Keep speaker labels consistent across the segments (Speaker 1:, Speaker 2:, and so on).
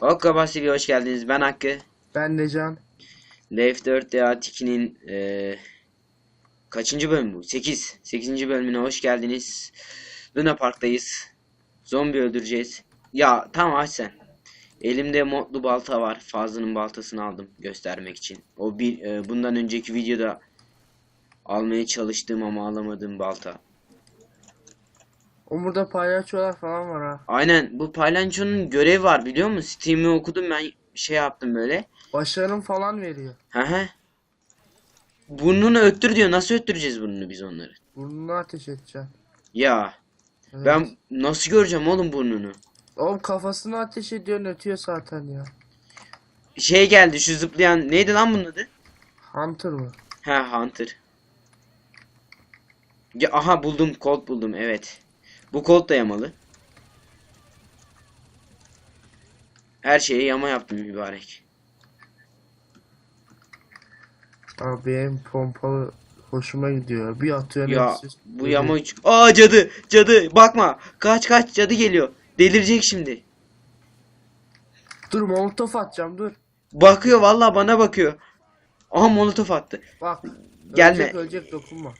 Speaker 1: Okka Basri hoş geldiniz. Ben Hakkı.
Speaker 2: Ben de Can.
Speaker 1: Left 4 DA 2'nin eee kaçıncı bölüm bu? 8. 8. bölümüne hoş geldiniz. Luna Park'tayız. Zombi öldüreceğiz. Ya tamam aç sen. Elimde modlu balta var. Fazlının baltasını aldım göstermek için. O bir e, bundan önceki videoda almaya çalıştığım ama alamadığım balta.
Speaker 2: O burada palyaçolar falan var ha.
Speaker 1: Aynen bu paylançonun görevi var biliyor musun? Steam'i okudum ben şey yaptım böyle.
Speaker 2: Başarım falan veriyor.
Speaker 1: Hı hı. Burnunu öttür diyor. Nasıl öttüreceğiz burnunu biz onları?
Speaker 2: Burnunu ateş edeceksin.
Speaker 1: Ya
Speaker 2: Evet.
Speaker 1: ben nasıl göreceğim oğlum burnunu?
Speaker 2: Oğlum kafasını ateş ediyor ötüyor zaten ya.
Speaker 1: Şey geldi şu zıplayan neydi lan bunun adı?
Speaker 2: Hunter mı?
Speaker 1: Ha Hunter. Ya, aha buldum Colt buldum evet. Bu Colt da yamalı. Her şeyi yama yaptım mübarek.
Speaker 2: Abi benim pompalı hoşuma gidiyor. Bir atıyor
Speaker 1: Ya
Speaker 2: hepsi
Speaker 1: bu yama uç- Aa cadı cadı bakma kaç kaç cadı geliyor. Delirecek şimdi.
Speaker 2: Dur molotof atacağım dur.
Speaker 1: Bakıyor vallahi bana bakıyor. Aha molotof attı.
Speaker 2: Bak.
Speaker 1: Gelme.
Speaker 2: Ölecek ölecek dokunma.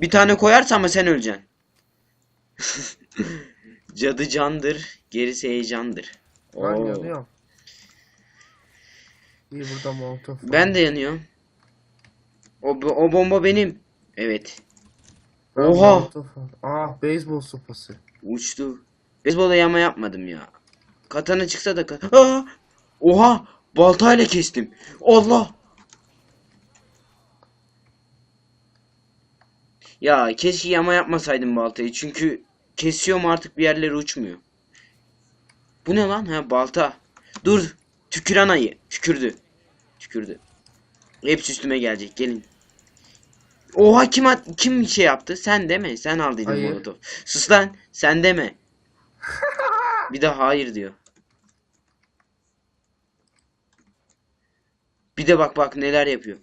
Speaker 1: Bir tane koyarsa ama sen öleceksin. Cadı candır, gerisi heyecandır.
Speaker 2: Ben
Speaker 1: Oo.
Speaker 2: yanıyorum. İyi burada molotof. var.
Speaker 1: Ben de yanıyorum. O, o bomba benim. Evet.
Speaker 2: Ben
Speaker 1: Oha!
Speaker 2: molotof var. Aa beyzbol sopası.
Speaker 1: Uçtu. Beyzbolda yama yapmadım ya. Katana çıksa da ka- Aa! Oha! Baltayla kestim. Allah! Ya keşke yama yapmasaydım baltayı. Çünkü kesiyorum artık bir yerlere uçmuyor. Bu ne lan? Ha balta. Dur. Tüküren ayı. Tükürdü. Tükürdü. Hepsi üstüme gelecek. Gelin. Oha kim at kim şey yaptı? Sen deme. Sen aldıydın molotof. Sus lan. Sen deme. Bir de hayır diyor. Bir de bak bak neler yapıyor.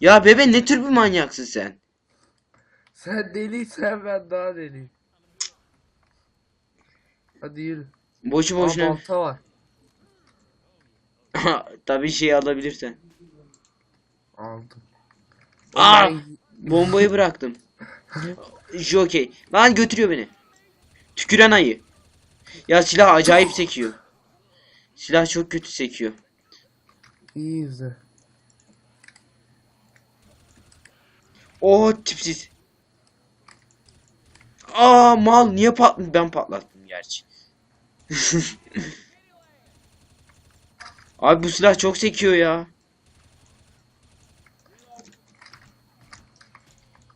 Speaker 1: Ya bebe ne tür bir manyaksın sen?
Speaker 2: Sen deliysen ben daha deliyim. Hadi yürü.
Speaker 1: Boşu
Speaker 2: Aa
Speaker 1: boşuna.
Speaker 2: balta var.
Speaker 1: Tabii şey alabilirsen.
Speaker 2: Aldım.
Speaker 1: Aa! Bombayı bıraktım. Jokey. Lan götürüyor beni. Tüküren ayı. Ya silah acayip sekiyor. Silah çok kötü sekiyor.
Speaker 2: İyi izle.
Speaker 1: O tipsiz. Aa mal niye patladı? Ben patlattım gerçi. Abi bu silah çok sekiyor ya.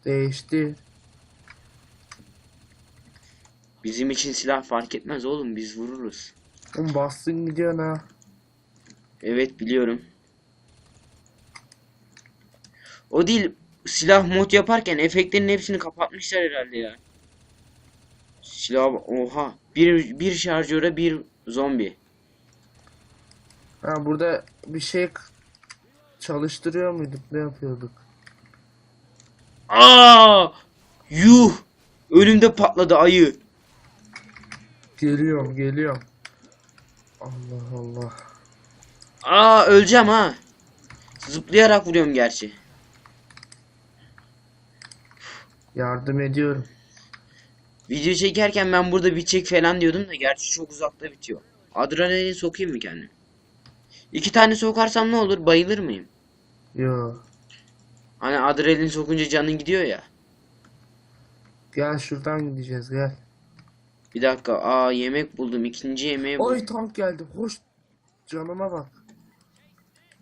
Speaker 2: Değişti.
Speaker 1: Bizim için silah fark etmez oğlum biz vururuz.
Speaker 2: Oğlum bastın gidiyorsun ha.
Speaker 1: Evet biliyorum. O değil silah mod yaparken efektlerin hepsini kapatmışlar herhalde ya. Silah oha bir bir şarjöre bir zombi.
Speaker 2: Ha burada bir şey çalıştırıyor muyduk? Ne yapıyorduk?
Speaker 1: Aa! Yuh! Önümde patladı ayı.
Speaker 2: Geliyorum, geliyorum. Allah Allah.
Speaker 1: Aa öleceğim ha. Zıplayarak vuruyorum gerçi.
Speaker 2: Yardım ediyorum.
Speaker 1: Video çekerken ben burada bitecek falan diyordum da gerçi çok uzakta bitiyor. Adrenalin sokayım mı kendim? İki tane sokarsam ne olur? Bayılır mıyım?
Speaker 2: Yo.
Speaker 1: Hani adrenalin sokunca canın gidiyor ya.
Speaker 2: Gel şuradan gideceğiz gel.
Speaker 1: Bir dakika. Aa yemek buldum. İkinci yemeği buldum.
Speaker 2: Oy tank geldi. Hoş. Canıma bak.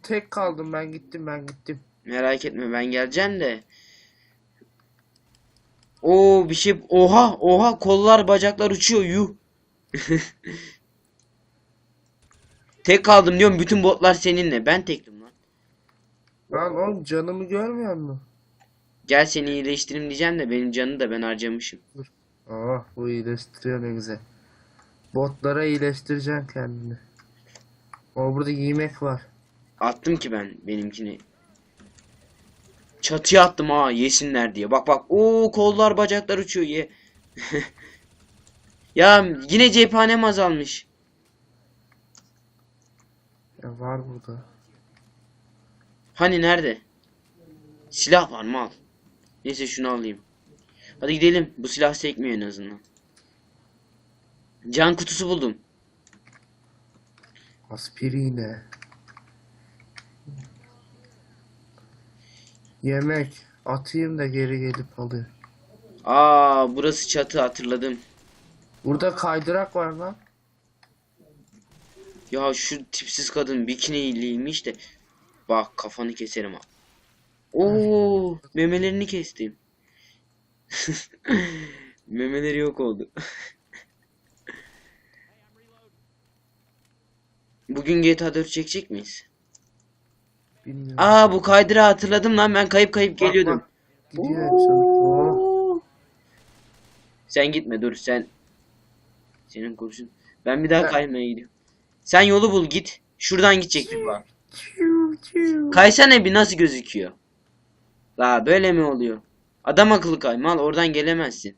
Speaker 2: Tek kaldım ben gittim ben gittim.
Speaker 1: Merak etme ben geleceğim de. Oo bir şey. Oha oha kollar bacaklar uçuyor yuh. Tek kaldım diyorum bütün botlar seninle. Ben tektim lan.
Speaker 2: Lan oğlum canımı görmüyor musun?
Speaker 1: Gel seni iyileştireyim diyeceğim de benim canı da ben harcamışım.
Speaker 2: Oh bu iyileştiriyor ne güzel. Botlara iyileştireceksin kendini. O burada yemek var.
Speaker 1: Attım ki ben benimkini. Çatıya attım ha yesinler diye. Bak bak. Oo kollar bacaklar uçuyor ye. Ya yine cephanem azalmış.
Speaker 2: Ya var burada.
Speaker 1: Hani nerede? Silah var mı al. Neyse şunu alayım. Hadi gidelim. Bu silah sekmiyor en azından. Can kutusu buldum.
Speaker 2: Aspirine. Yemek. Atayım da geri gelip alayım.
Speaker 1: Aa burası çatı hatırladım.
Speaker 2: Burada kaydırak var lan.
Speaker 1: Ya şu tipsiz kadın bikiniliymiş de. Bak kafanı keserim ha. Oo memelerini kestim. Memeleri yok oldu. Bugün GTA 4 çekecek miyiz?
Speaker 2: Bilmiyorum.
Speaker 1: Aa bu kaydırağı hatırladım lan ben kayıp kayıp
Speaker 2: Bak,
Speaker 1: geliyordum.
Speaker 2: bak. Gidiyor Oo.
Speaker 1: Oo. Sen gitme dur sen. Senin kurşun. Ben bir daha
Speaker 2: Ben-
Speaker 1: kaymaya gidiyorum. Sen yolu bul git. Şuradan gidecektik bak. Kaysana bir nasıl gözüküyor? La böyle mi oluyor? Adam akıllı kay mal oradan gelemezsin.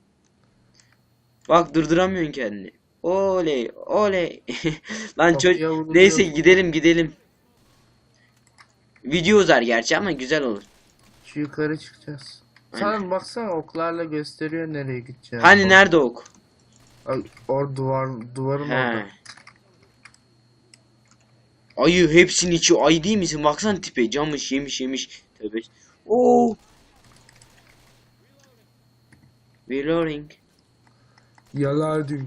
Speaker 1: Bak durduramıyorsun kendini. Oley oley. Lan çocuk neyse gidelim gidelim. Video uzar gerçi ama güzel olur.
Speaker 2: Şu yukarı çıkacağız.
Speaker 1: Aynen.
Speaker 2: Sen baksana oklarla gösteriyor nereye gideceğiz.
Speaker 1: Hani nerede ok?
Speaker 2: Or duvar duvarın
Speaker 1: He.
Speaker 2: orada.
Speaker 1: Ayı hepsinin içi ayı değil misin? Baksana tipe camış yemiş yemiş. Tövbe. Oo. Reloading.
Speaker 2: Yalardık.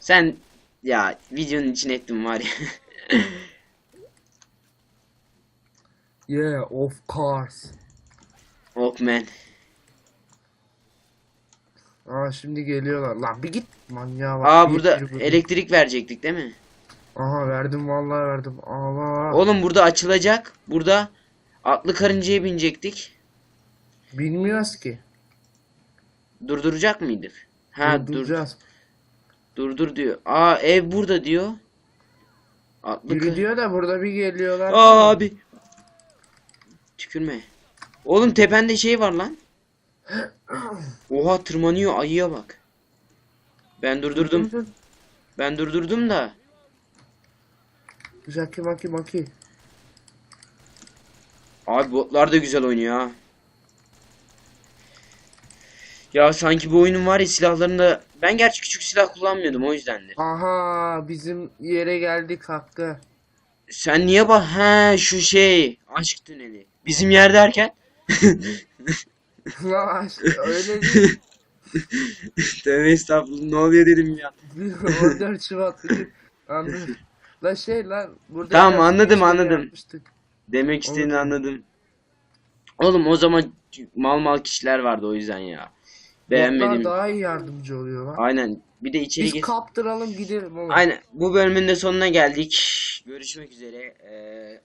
Speaker 1: Sen ya videonun içine ettim var ya.
Speaker 2: Yeah of course.
Speaker 1: ok man.
Speaker 2: Aa şimdi geliyorlar. Lan bir git manyağa bak.
Speaker 1: Aa
Speaker 2: Bir
Speaker 1: burada
Speaker 2: burada.
Speaker 1: elektrik verecektik değil mi?
Speaker 2: Aha verdim vallahi verdim. Allah.
Speaker 1: Oğlum burada açılacak. Burada atlı karıncaya binecektik.
Speaker 2: Bilmiyoruz ki.
Speaker 1: Durduracak mıydık? Ha dur.
Speaker 2: Durduracağız.
Speaker 1: Durdur diyor. Aa ev burada diyor. Atlı
Speaker 2: Biri
Speaker 1: kar-
Speaker 2: diyor da burada bir geliyorlar.
Speaker 1: Aa abi. Tükürme. Oğlum tepende şey var lan. Oha tırmanıyor ayıya bak. Ben durdurdum.
Speaker 2: Dur, dur.
Speaker 1: Ben durdurdum da.
Speaker 2: Jackie maki maki.
Speaker 1: Abi botlar da güzel oynuyor ha. Ya sanki bu oyunun var ya silahlarında ben gerçi küçük silah kullanmıyordum o yüzdendir.
Speaker 2: Aha bizim yere geldik hakkı.
Speaker 1: Sen niye bak he şu şey aşk tüneli. Bizim yer derken
Speaker 2: aşk- öyle değil.
Speaker 1: Tövbe estağfurullah ne oluyor dedim ya.
Speaker 2: 14 Şubat. Anladım. La şey lan burada
Speaker 1: Tamam, anladım, anladım.
Speaker 2: yapmıştık.
Speaker 1: Demek istediğini
Speaker 2: Anladım.
Speaker 1: anladım. Oğlum o zaman mal mal kişiler vardı o yüzden ya. Beğenmedim.
Speaker 2: Botlar daha iyi yardımcı oluyor lan.
Speaker 1: Aynen. Bir de içeri
Speaker 2: Biz kaptıralım gidelim oğlum.
Speaker 1: Aynen. Bu bölümün de sonuna geldik. Görüşmek üzere. Ee,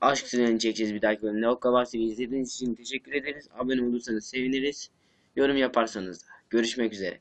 Speaker 1: aşk tünelini çekeceğiz bir dahaki bölümde. O kadar izlediğiniz için teşekkür ederiz. Abone olursanız seviniriz. Yorum yaparsanız da. Görüşmek üzere.